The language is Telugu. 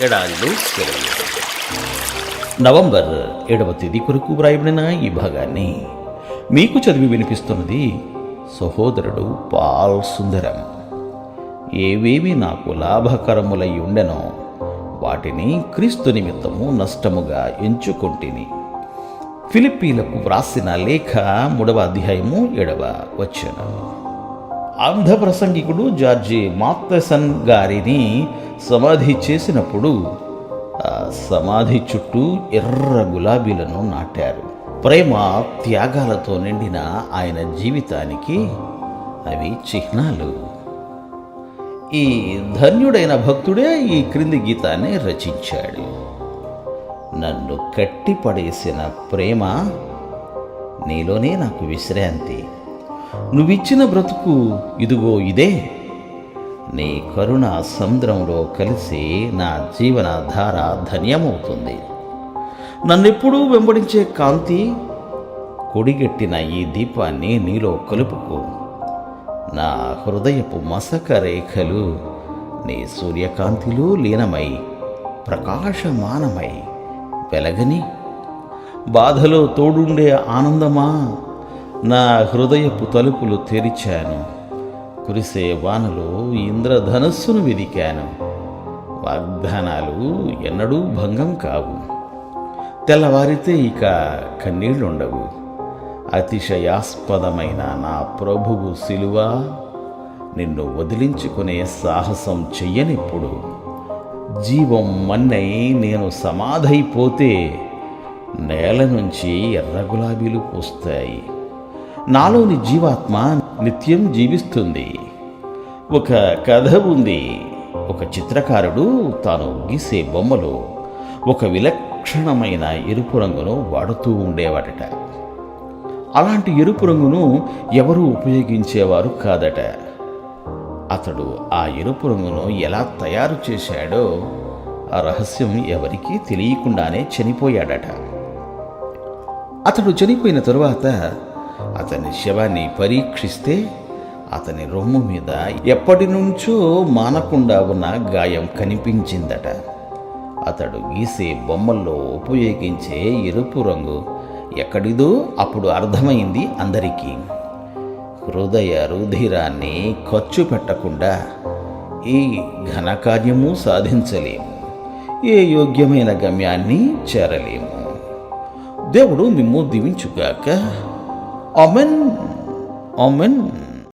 ఎడారిలో నవంబర్ ఏడవ తేదీ కొరకు వ్రాయబడిన ఈ భాగాన్ని మీకు చదివి వినిపిస్తున్నది సహోదరుడు పాల్ సుందరం. ఏవేవి నాకు లాభకరములై ఉండెనో వాటిని క్రీస్తు నిమిత్తము నష్టముగా ఎంచుకొంటిని. ఫిలిప్పీలకు వ్రాసిన లేఖ మూడవ అధ్యాయము ఏడవ వచ్చను అంధ ప్రసంగికుడు జార్జి మాక్తసన్ గారిని సమాధి చేసినప్పుడు సమాధి చుట్టూ ఎర్ర గులాబీలను నాటారు. ప్రేమ త్యాగాలతో నిండిన ఆయన జీవితానికి అవి చిహ్నాలు. ఈ ధన్యుడైన భక్తుడే ఈ క్రింది గీతాన్ని రచించాడు. నన్ను కట్టిపడేసిన ప్రేమ నీలోనే నాకు విశ్రాంతి. నువ్విచ్చిన బ్రతుకు ఇదిగో ఇదే. నీ కరుణ సముద్రంలో కలిసి నా జీవనధార ధన్యమవుతుంది. నన్నెప్పుడూ వెంబడించే కాంతి కొడిగట్టిన ఈ దీపాన్ని నీలో కలుపుకో. నా హృదయపు మసక రేఖలు నీ సూర్యకాంతిలో లీనమై ప్రకాశమానమై వెలగని. బాధలో తోడుండే ఆనందమా? నా హృదయపు తలుపులు తెరిచాను. కురిసే వానలో ఇంద్రధనస్సును విదికాను. వాగ్దానాలు ఎన్నడూ భంగం కావు. తెల్లవారితే ఇక కన్నీళ్ళుండవు. అతిశయాస్పదమైన నా ప్రభువు సిలువ నిన్ను వదిలించుకునే సాహసం చెయ్యనిప్పుడు జీవం మన్నై నేను సమాధైపోతే నేల నుంచి ఎర్ర గులాబీలు పూస్తాయి. నాలోని జీవాత్మ నిత్యం జీవిస్తుంది. ఒక కథ ఉంది. ఒక చిత్రకారుడు తాను గీసే బొమ్మలో ఒక విలక్షణమైన ఎరుపు రంగును వాడుతూ ఉండేవాడట. అలాంటి ఎరుపు రంగును ఎవరూ ఉపయోగించేవారు కాదట. అతడు ఆ ఎరుపు రంగును ఎలా తయారు చేశాడో ఆ రహస్యం ఎవరికీ తెలియకుండానే చనిపోయాడట. అతడు చనిపోయిన తరువాత అతని శవాన్ని పరీక్షిస్తే అతని రొమ్ము మీద ఎప్పటి నుంచో మానకుండా ఉన్న గాయం కనిపించిందట. అతడు గీసే బొమ్మల్లో ఉపయోగించే ఎరుపు రంగు ఎక్కడిదో అప్పుడు అర్థమైంది అందరికీ. హృదయ రుధిరాన్ని ఖర్చు పెట్టకుండా ఈ ఘనకార్యము సాధించలేము. ఏ యోగ్యమైన గమ్యాన్ని చేరలేము. దేవుడు మిమ్ము దీవించుగాక Amen. Amen.